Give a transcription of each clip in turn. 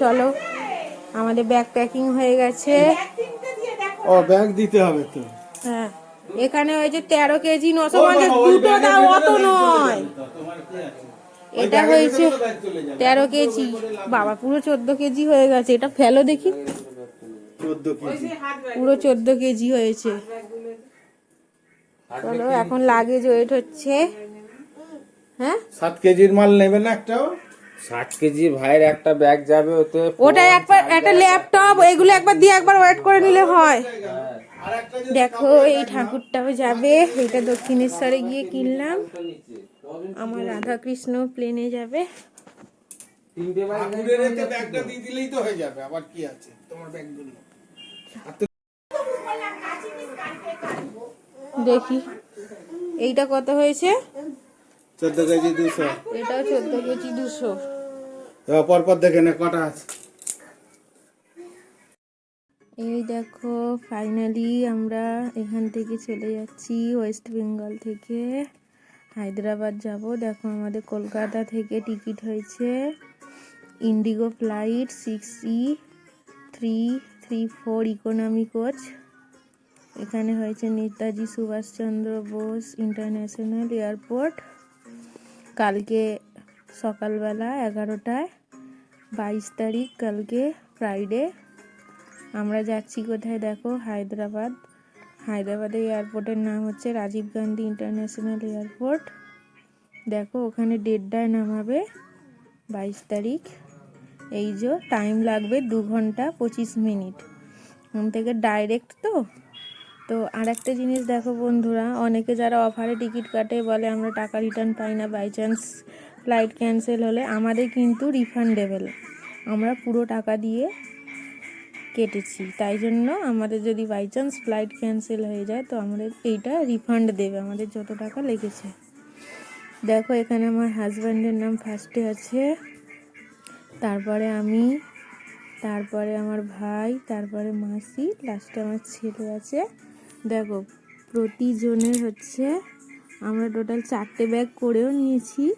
চলো আমাদের bag packing হয়ে গেছে। ও ব্যাগ দিতে হবে তো। হ্যাঁ এখানে হয়েছে তেরো কেজি নশো পঞ্চাশ দুটো দাও অত নয়। এটা হয়েছে তেরো কেজি। বাবা পুরো চোদ্দ কেজি হয়ে গেছে এটা ফেলো দেখি। চোদ্দ কেজি। পুরো চোদ্দ কেজি হয়েছে। চলো এখন লাগেজ ওয়েট হচ্ছে। হ্যাঁ? সাত কেজির মাল নেবে না একটাও? ষাট কেজি ভাইয়ের একটা ব্যাগ যাবে ওতে ওটা একবার একটা ল্যাপটপ এগুলো একবার দিয়ে একবার ওয়েট করে নিলে হয়। দেখো এই ঠাকুরটাও যাবে এটা দক্ষিণেশ্বরে গিয়ে কিনলাম। আমার রাধা কৃষ্ণ প্লেনে যাবে। তিনটে ব্যাগ ঠাকুরের এতে ব্যাগটা দিয়ে দিলেই তো হয়ে যাবে আবার কি আছে? তোমার ব্যাগগুলো দেখি এইটা কত হয়েছে? চোদ্দ কেজি দুশো। এটাও চোদ্দ কেজি দুশো। এবার পর পর দেখে নে কটা আছে। এই দেখো ফাইনালি আমরা এখান থেকে চলে যাচ্ছি ওয়েস্ট বেঙ্গল থেকে। হায়দ্রাবাদ যাব। দেখো আমাদের কলকাতা থেকে টিকিট হয়েছে IndiGo flight six E three three four economy coach এখানে হয়েছে নেতাজি সুভাষচন্দ্র বোস ইন্টারন্যাশনাল এয়ারপোর্ট কালকে সকালবেলা এগারোটায় বাইশ তারিখ, কালকে ফ্রাইডে আমরা যাচ্ছি কোথায় দেখো? হায়দ্রাবাদ। হায়দ্রাবাদের এয়ারপোর্টের নাম হচ্ছে রাজীব গান্ধী ইন্টারন্যাশনাল এয়ারপোর্ট দেখো, ওখানে দেড়টায় নামাবে বাইশ তারিখ। এই যে টাইম লাগবে দু ঘণ্টা পঁচিশ মিনিট। ওখান থেকে ডাইরেক্ট তো তো আর একটা জিনিস দেখো বন্ধুরা, অনেকে যারা অফারে টিকিট কাটে বলে আমরা টাকা রিটার্ন পাই না বাই চান্স ফ্লাইট ক্যান্সেল হলে আমাদের কিন্তু রিফান্ডেবল আমরা পুরো টাকা দিয়ে কেটেছি, তাই জন্য আমাদের যদি বাই চান্স ফ্লাইট ক্যান্সেল হয়ে যায় তো আমাদের এইটা রিফান্ড দেবে, আমাদের যত টাকা লেগেছে। দেখো এখানে আমার হাজব্যান্ডের নাম ফার্স্টে আছে, তারপরে আমি, তারপরে আমার ভাই, তারপরে মাসি লাস্টে আমার ছেলে আছে। দেখো, প্রতিজনের হচ্ছে আমরা টোটাল চারটে ব্যাগ করেও নিয়েছি।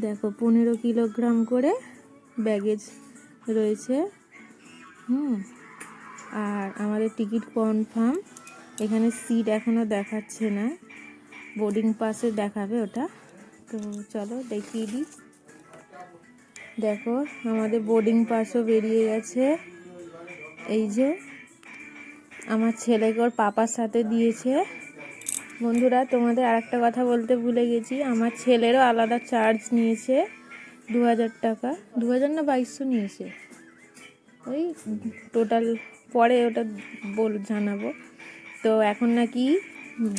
দেখো, পনেরো কিলোগ্রাম করে ব্যাগেজ রয়েছে। হুম, আর আমাদের টিকিট কনফার্ম এখানে সিট এখনও দেখাচ্ছে না। বোর্ডিং পাসে দেখাবে ওটা। তো চলো দেখিয়ে দিই। দেখো, আমাদের বোর্ডিং পাসও বেরিয়ে গেছে। এই যে আমার ছেলেকে ওর পাপার সাথে দিয়েছে। বন্ধুরা, তোমাদের আর একটা কথা বলতে ভুলে গেছি। আমার ছেলেরও আলাদা চার্জ নিয়েছে দু হাজার টাকা। দু হাজার না বাইশশো নিয়েছে? ওই টোটাল পরে ওটা বল জানাব। তো এখন নাকি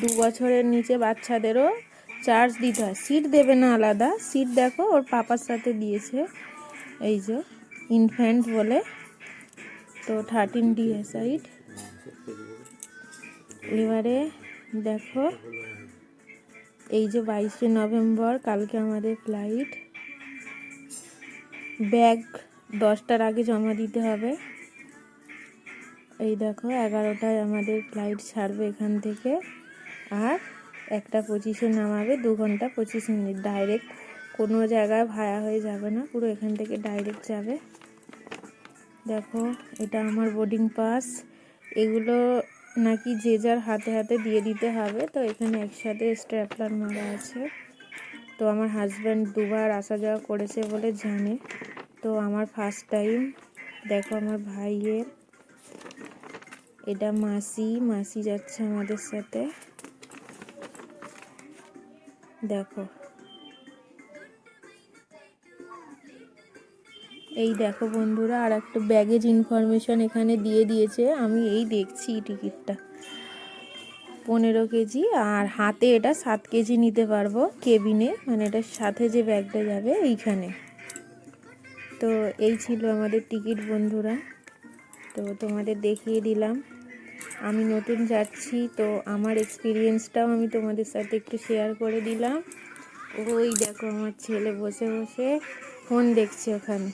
দু বছরের নিচে বাচ্চাদেরও চার্জ দিতে হয়। সিট দেবে না আলাদা। সিট দেখো, ওর পাপার সাথে দিয়েছে। এই যে ইনফ্যান্ট বলে। তো থার্টিন ডিএসআইড এবারে দেখো, এই যে বাইশে নভেম্বর, কালকে আমাদের ফ্লাইট ব্যাগ দশটার আগে জমা দিতে হবে। এই দেখো, এগারোটায় আমাদের ফ্লাইট ছাড়বে এখান থেকে। আর একটা পঁচিশে নামাবে, দু ঘণ্টা পঁচিশ মিনিট। ডাইরেক্ট কোনো জায়গায় ভাড়া হয়ে যাবে না, পুরো এখান থেকে ডাইরেক্ট যাবে। দেখো, এটা আমার বোর্ডিং পাস এগুলো নাকি যে যার হাতে হাতে দিয়ে দিতে হবে। তো এখানে একসাথে স্ট্র্যাপলার মারা আছে। তো আমার হাজব্যান্ড দুবার আসা যাওয়া করেছে বলে জানে। তো আমার ফার্স্ট টাইম দেখো আমার ভাইয়ের, এটা মাসি মাসি যাচ্ছে আমাদের সাথে। দেখো। এই দেখো বন্ধুরা আর একটা ব্যাগেজ ইনফরমেশন এখানে দিয়ে দিয়েছে। আমি এই দেখছি টিকিটটা পনেরো কেজি, আর হাতে এটা সাত কেজি নিতে পারব কেবিনে। মানে এটার সাথে যে ব্যাগটা যাবে এইখানে। তো এই ছিল আমাদের টিকিট বন্ধুরা। তো তোমাদের দেখিয়ে দিলাম। আমি নতুন যাচ্ছি, তো আমার এক্সপিরিয়েন্সটাও আমি তোমাদের সাথে একটু শেয়ার করে দিলাম। ওই দেখো আমার ছেলে বসে বসে ফোন দেখছে ওখানে।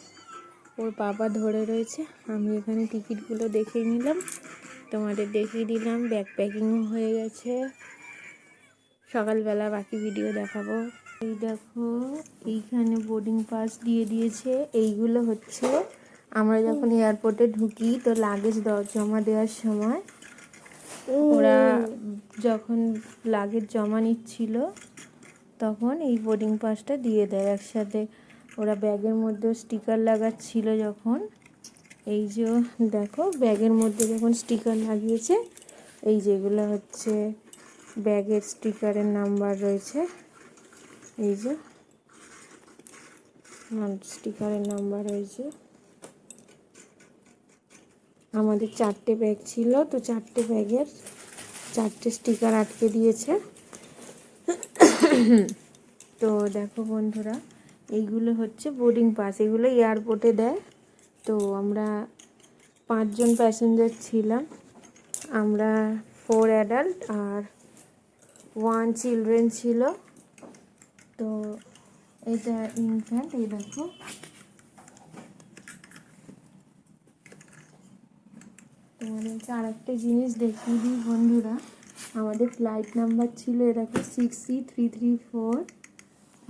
ওর বাবা ধরে রয়েছে। আমি এখানে টিকিটগুলো দেখে নিলাম। তোমাদের দেখিয়ে দিলাম। ব্যাগ প্যাকিংও হয়ে গেছে। সকালবেলা বাকি ভিডিও দেখাবো। এই দেখো, এইখানে বোর্ডিং পাস দিয়ে দিয়েছে। এইগুলো হচ্ছে, আমরা যখন এয়ারপোর্টে ঢুকি, তো লাগেজ জমা দেওয়ার সময় ওরা যখন লাগেজ জমা নিচ্ছিল, তখন এই বোর্ডিং পাসটা দিয়ে দেয় একসাথে। ওরা ব্যাগের মধ্যে স্টিকার লাগাচ্ছিল যখন। এই যে দেখো, ব্যাগের মধ্যে যখন স্টিকার লাগিয়েছে, এই যেগুলো হচ্ছে ব্যাগের স্টিকারের নাম্বার রয়েছে। এই যে স্টিকারের নাম্বার রয়েছে। আমাদের চারটে ব্যাগ ছিল, তো চারটে ব্যাগের চারটে স্টিকার আটকে দিয়েছে। তো দেখো বন্ধুরা এইগুলো হচ্ছে বোর্ডিং পাস এগুলো এয়ারপোর্টে দেয়। তো আমরা পাঁচজন প্যাসেঞ্জার ছিলাম। আমরা ফোর অ্যাডাল্ট আর ওয়ান চিলড্রেন ছিল। তো এটা ইনফ্যান্ট এই দেখো। তোমাদেরকে আর একটা জিনিস দেখিয়ে দিই বন্ধুরা। আমাদের ফ্লাইট নাম্বার ছিল এরকম six C three three four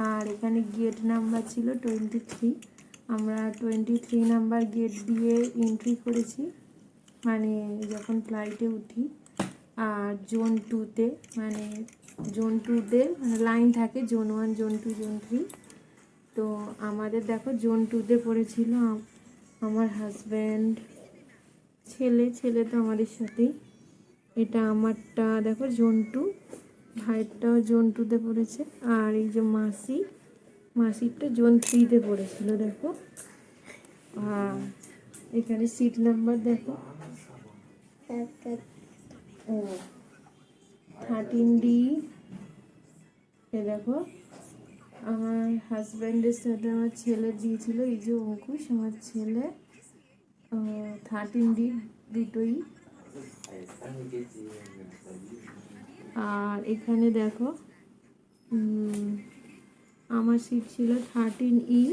আর এখানে গেট নাম্বার ছিল টোয়েন্টি থ্রি আমরা টোয়েন্টি থ্রি নাম্বার গেট দিয়ে এন্ট্রি করেছি। মানে যখন ফ্লাইটে উঠি, আর জোন টুতে মানে জোন টুতে মানে লাইন থাকে zone one zone two zone three তো আমাদের দেখো জোন টুতে পড়েছিল আমার হাজব্যান্ড ছেলে ছেলে তো আমাদের সাথেই। এটা আমারটা দেখো জোন টু ভাইয়েরটাও জোন টুতে পড়েছে আর এই যে মাসি, মাসিরটা জোন থ্রিতে পড়েছিল, দেখো। আর এখানে সিট নাম্বার দেখো। থার্টিন ডি এ দেখো, আমার হাজব্যান্ডের সাথে আমার ছেলে দিয়েছিল, এই যে অঙ্কুশ, আমার ছেলে। থার্টিন ডি দুটোই। আর এখানে দেখো আমার সিট ছিল থার্টিন ই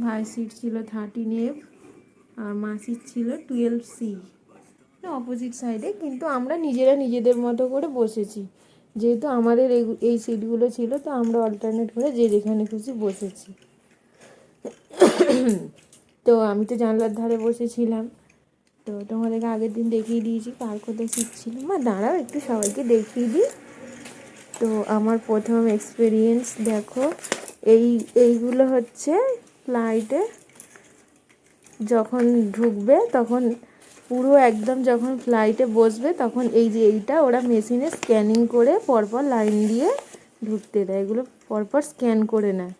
ভাই সিট ছিল থার্টিন এফ আর মাসির ছিল টুয়েলভ সি অপোজিট সাইডে কিন্তু আমরা নিজেরা নিজেদের মতো করে বসেছি। যেহেতু আমাদের এই এই সিটগুলো ছিল, তো আমরা অল্টারনেট করে যে যেখানে খুশি বসেছি। তো আমি তো জানলার ধারে বসেছিলাম। তো তোমাদেরকে আগের দিন দেখিয়ে দিয়েছি, কার কোথায় সিট ছিল মা, দাঁড়াও একটু, সবাইকে দেখিয়ে দিই। তো আমার প্রথম এক্সপিরিয়েন্স দেখো, এই, এইগুলো হচ্ছে ফ্লাইটে যখন ঢুকবে, তখন পুরো একদম যখন ফ্লাইটে বসবে, তখন এই যে এইটা, ওরা মেশিনে স্ক্যানিং করে পরপর লাইন দিয়ে ঢুকতে দেয়। এগুলো পরপর স্ক্যান করে নেয়।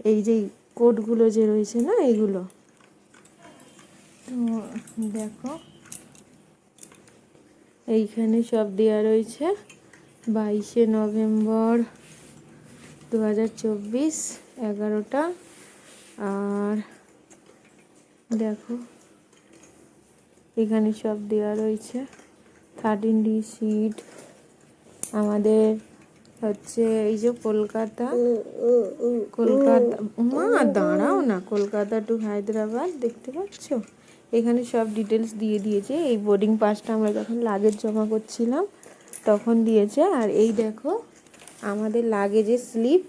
এই যে কোডগুলো যে রয়েছে না এইগুলো তো দেখো। এইখানে সব দেওয়া রয়েছে। বাইশে নভেম্বর দু হাজার চব্বিশ এগারোটা। আর দেখো এখানে সব দেওয়া রয়েছে। থার্টিন ডি সিট আমাদের হচ্ছে এই যে কলকাতা। কলকাতা মা দাঁড়াও না। কলকাতা টু হায়দ্রাবাদ দেখতে পাচ্ছ? এখানে সব ডিটেলস দিয়ে দিয়েছে। এই বোর্ডিং পাসটা আমরা যখন লাগেজ জমা করছিলাম, তখন দিয়েছে। আর এই দেখো, আমাদের লাগেজের স্লিপ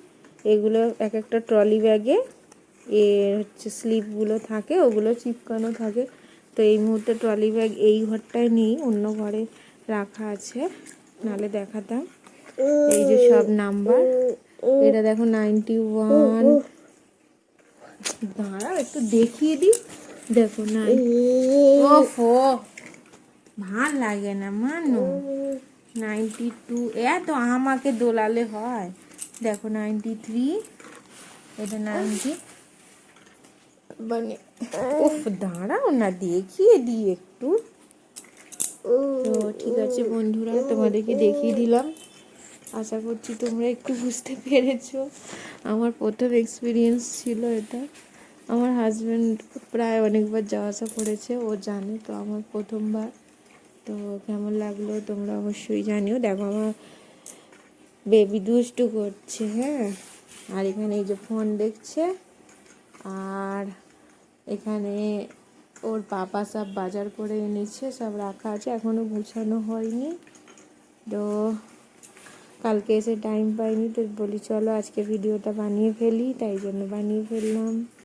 এগুলো এক একটা ট্রলি ব্যাগে এ হচ্ছে স্লিপগুলো থাকে, ওগুলো চিপকানো থাকে। তো এই মুহূর্তে ট্রলি ব্যাগ এই ঘরটায় নেই, অন্য ঘরে রাখা আছে। নালে দেখাতাম। এই যে সব নাম্বার এটা দেখো নাইনটি ওয়ান দাঁড়াও, একটু দেখিয়ে দিই। দেখো নাইন ওফো ভালো লাগে না মানো নাইনটি টু এত আমাকে দোলালে হয় দেখো নাইনটি থ্রি এটা নাইনটি মানে উফ দাঁড়াও না দেখিয়ে দিই একটু তো ঠিক আছে বন্ধুরা তোমাদেরকে দেখিয়ে দিলাম আশা করছি তোমরা একটু বুঝতে পেরেছ আমার প্রথম এক্সপিরিয়েন্স ছিল এটা আমার হাজব্যান্ড প্রায় অনেকবার যাওয়া আসা করেছে, ও জানে তো আমার প্রথমবার। তো কেমন লাগল তোমরা অবশ্যই জানিও। দেখো, আমার বেবি দুষ্টু করছে হ্যাঁ? আর এখানে এই যে ফোন দেখছে, আর এখানে ওর পাপা সব বাজার করে এনেছে, সব রাখা আছে এখনও গুছানো হয়নি। তো কালকে এসে টাইম পাইনি, তো বলি, চলো আজকে ভিডিওটা বানিয়ে ফেলি। তাই জন্য বানিয়ে ফেললাম।